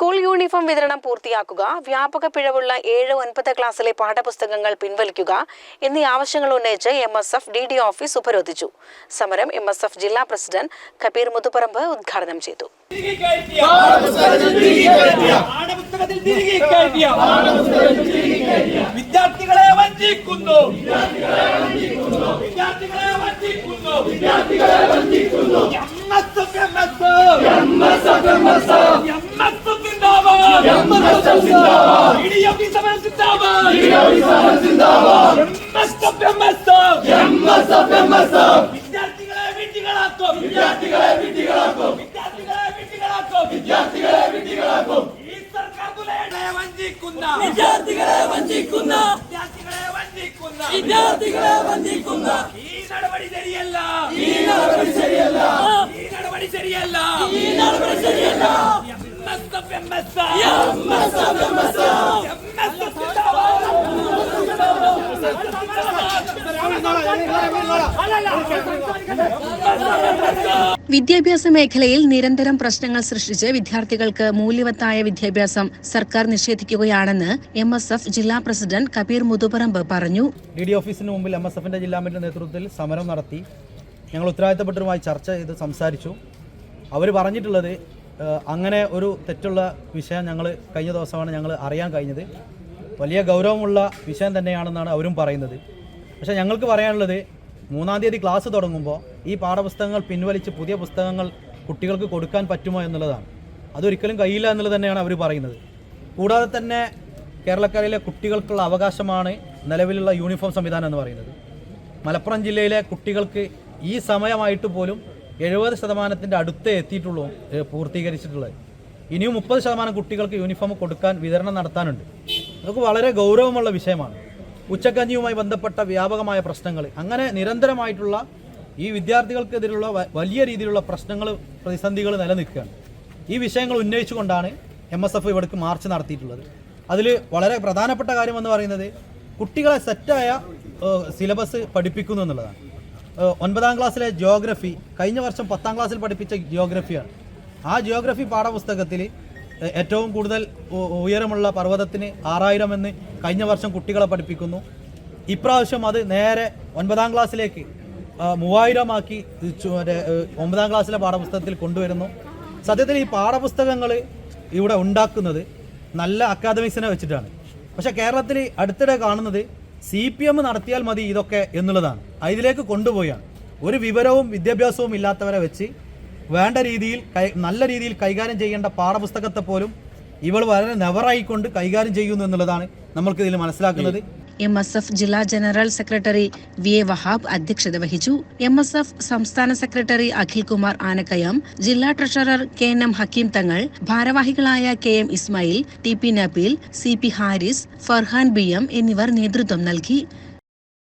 School uniform വിതരണം പൂർത്തിയാക്കുക വ്യാപക പിഴവുള്ള ഏഴ് ഒൻപത് ക്ലാസ്സിലെ പാഠപുസ്തകങ്ങൾ പിൻവലിക്കുക എന്നീ ആവശ്യങ്ങൾ ഉന്നയിച്ച് M S F D D office ഉപരോധിച്ചു. സമരം എം എസ് എഫ് ജില്ലാ പ്രസിഡന്റ് കബീർ മുതുപറമ്പ് ഉദ്ഘാടനം ചെയ്തു. തിരികെ കയറ്റിയ വിദ്യാർത്ഥികളെ വഞ്ചിക്കുന്നു. വിദ്യാർത്ഥികളെ വഞ്ചിക്കുന്നു വിദ്യാർത്ഥികളെ വിഡ്ഢികളാക്കും. വിദ്യാർത്ഥികളെ വിഡ്ഢികളാക്കും. വിദ്യാർത്ഥികളെ വിഡ്ഢികളാക്കും. ഈ സർക്കാർ വഞ്ചിക്കുന്ന. വിദ്യാർത്ഥികളെ വഞ്ചിക്കുന്ന. വിദ്യാർത്ഥികളെ വഞ്ചിക്കുന്ന. വിദ്യാർത്ഥികളെ വഞ്ചിക്കുന്ന. ഈ നടപടി ശരിയല്ല. ഈ നടപടി ശരിയല്ല. ഈ നടപടി ശരിയല്ല. ഈ നടപടി ശരിയല്ല. MSF, MSF. MSF, MSF. വിദ്യാഭ്യാസ മേഖലയിൽ നിരന്തരം പ്രശ്നങ്ങൾ സൃഷ്ടിച്ച് വിദ്യാർത്ഥികൾക്ക് മൂല്യവത്തായ വിദ്യാഭ്യാസം സർക്കാർ നിഷേധിക്കുകയാണെന്ന് എം എസ് എഫ് ജില്ലാ പ്രസിഡന്റ് കബീർ മുതുപറമ്പ് പറഞ്ഞു. ഡി ഡി ഓഫീസിന് മുമ്പിൽ എം എസ് എഫിന്റെ ജില്ലാ കമ്മിറ്റിയുടെ നേതൃത്വത്തിൽ സമരം നടത്തി. ഞങ്ങൾ ഉത്തരവാദിത്തപ്പെട്ടവരുമായി ചർച്ച ചെയ്ത് സംസാരിച്ചു. അവർ പറഞ്ഞിട്ടുള്ളത് അങ്ങനെ ഒരു തെറ്റുള്ള വിഷയം ഞങ്ങൾ കഴിഞ്ഞ ദിവസമാണ് ഞങ്ങൾ അറിയാൻ കഴിഞ്ഞത്. വലിയ ഗൗരവമുള്ള വിഷയം തന്നെയാണെന്നാണ് അവരും പറയുന്നത്. പക്ഷേ ഞങ്ങൾക്ക് പറയാനുള്ളത് മൂന്നാം തീയതി ക്ലാസ് തുടങ്ങുമ്പോൾ ഈ പാഠപുസ്തകങ്ങൾ പിൻവലിച്ച് പുതിയ പുസ്തകങ്ങൾ കുട്ടികൾക്ക് കൊടുക്കാൻ പറ്റുമോ എന്നുള്ളതാണ്. അതൊരിക്കലും കഴിയില്ല എന്നുള്ളത് തന്നെയാണ് അവർ പറയുന്നത്. കൂടാതെ തന്നെ കേരളക്കരയിലെ കുട്ടികൾക്കുള്ള അവകാശമാണ് നിലവിലുള്ള യൂണിഫോം സംവിധാനം എന്ന് പറയുന്നത്. മലപ്പുറം ജില്ലയിലെ കുട്ടികൾക്ക് ഈ സമയമായിട്ട് പോലും എഴുപത് ശതമാനത്തിന്റെ അടുത്തേ എത്തിയിട്ടുള്ളൂ പൂർത്തീകരിച്ചിട്ടുള്ളത്. ഇനിയും മുപ്പത് ശതമാനം കുട്ടികൾക്ക് യൂണിഫോം കൊടുക്കാൻ വിതരണം നടത്താനുണ്ട്. അതൊക്കെ വളരെ ഗൗരവമുള്ള വിഷയമാണ്. ഉച്ചക്കഞ്ഞിയുമായി ബന്ധപ്പെട്ട വ്യാപകമായ പ്രശ്നങ്ങൾ. അങ്ങനെ നിരന്തരമായിട്ടുള്ള ഈ വിദ്യാർത്ഥികൾക്കെതിരെയുള്ള വലിയ രീതിയിലുള്ള പ്രശ്നങ്ങൾ പ്രതിസന്ധികൾ നിലനിൽക്കുകയാണ്. ഈ വിഷയങ്ങൾ ഉന്നയിച്ചുകൊണ്ടാണ് എം എസ് എഫ് ഇവിടേക്ക് മാർച്ച് നടത്തിയിട്ടുള്ളത്. അതിൽ വളരെ പ്രധാനപ്പെട്ട കാര്യം എന്ന് പറയുന്നത് കുട്ടികളെ സെറ്റായ സിലബസ് പഠിപ്പിക്കുന്നു എന്നുള്ളതാണ്. ഒൻപതാം ക്ലാസ്സിലെ ജിയോഗ്രഫി കഴിഞ്ഞ വർഷം പത്താം ക്ലാസ്സിൽ പഠിപ്പിച്ച ജിയോഗ്രഫിയാണ് ആ ജിയോഗ്രഫി പാഠപുസ്തകത്തിൽ ഏറ്റവും കൂടുതൽ ഉയരമുള്ള പർവതത്തിന് ആറായിരം എന്ന് കഴിഞ്ഞ വർഷം കുട്ടികളെ പഠിപ്പിക്കുന്നു. ഇപ്രാവശ്യം അത് നേരെ ഒൻപതാം ക്ലാസ്സിലേക്ക് മൂവായിരമാക്കി ഒമ്പതാം ക്ലാസ്സിലെ പാഠപുസ്തകത്തിൽ കൊണ്ടുവരുന്നു. സത്യത്തിൽ ഈ പാഠപുസ്തകങ്ങൾ ഇവിടെ ഉണ്ടാക്കുന്നത് നല്ല അക്കാദമിക്സിനെ വെച്ചിട്ടാണ്. പക്ഷേ കേരളത്തിൽ അടുത്തിടെ കാണുന്നത് സി പി എം നടത്തിയാൽ മതി ഇതൊക്കെ എന്നുള്ളതാണ്. അതിലേക്ക് കൊണ്ടുപോയാണ്. ഒരു വിവരവും വിദ്യാഭ്യാസവും ഇല്ലാത്തവരെ വെച്ച് വേണ്ട രീതിയിൽ നല്ല രീതിയിൽ കൈകാര്യം ചെയ്യേണ്ട പാഠപുസ്തകത്തെ പോലും ഇവൾ വളരെ നെവറായിക്കൊണ്ട് കൈകാര്യം ചെയ്യുന്നു എന്നുള്ളതാണ് നമ്മൾക്ക് ഇതിൽ മനസ്സിലാക്കുന്നത്. എം എസ് എഫ് ജില്ലാ general secretary V A Wahab അധ്യക്ഷത വഹിച്ചു. എം എസ് എഫ് സംസ്ഥാന സെക്രട്ടറി അഖിൽ കുമാർ ആനക്കയം ജില്ലാ treasurer K N M Hakeem Thangal ഭാരവാഹികളായ K M Ismail T P Nabeel C P Haris Farhan B M എന്നിവർ നേതൃത്വം നൽകി.